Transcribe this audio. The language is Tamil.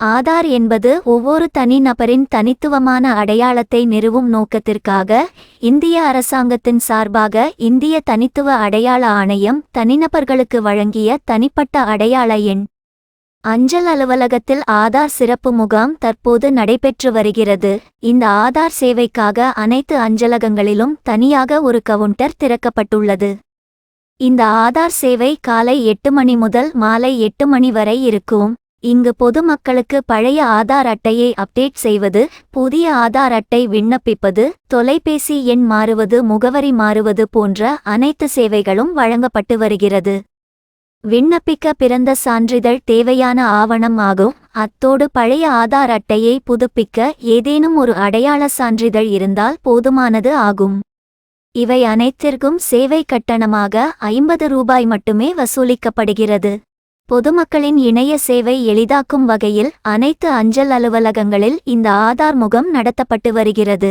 ஆதார் என்பது ஒவ்வொரு தனிநபரின் தனித்துவமான அடையாளத்தை நிறுவும் நோக்கத்திற்காக இந்திய அரசாங்கத்தின் சார்பாக இந்திய தனித்துவ அடையாள ஆணையம் தனிநபர்களுக்கு வழங்கிய தனிப்பட்ட அடையாள எண். அஞ்சல் அலுவலகத்தில் ஆதார் சிறப்பு முகாம் தற்போது நடைபெற்று வருகிறது. இந்த ஆதார் சேவைக்காக அனைத்து அஞ்சலகங்களிலும் தனியாக ஒரு கவுண்டர் திறக்கப்பட்டுள்ளது. இந்த ஆதார் சேவை காலை எட்டு மணி முதல் மாலை எட்டு மணி வரை இருக்கும். இங்கு பொதுமக்களுக்கு பழைய ஆதார் அட்டையை அப்டேட் செய்வது புதிய ஆதார் அட்டை விண்ணப்பிப்பது தொலைபேசி எண் மாறுவது முகவரி மாறுவது போன்ற அனைத்து சேவைகளும் வழங்கப்பட்டு வருகிறது. விண்ணப்பிக்க பிறந்த சான்றிதழ் தேவையான ஆவணம் ஆகும். அத்தோடு பழைய ஆதார் அட்டையை புதுப்பிக்க ஏதேனும் ஒரு அடையாள சான்றிதழ் இருந்தால் போதுமானது ஆகும். இவை அனைத்திற்கும் சேவை கட்டணமாக ஐம்பது ரூபாய் மட்டுமே வசூலிக்கப்படுகிறது. பொதுமக்களின் இணைய சேவை எளிதாக்கும் வகையில் அனைத்து அஞ்சல் அலுவலகங்களில் இந்த ஆதார் முகம் நடத்தப்பட்டு வருகிறது.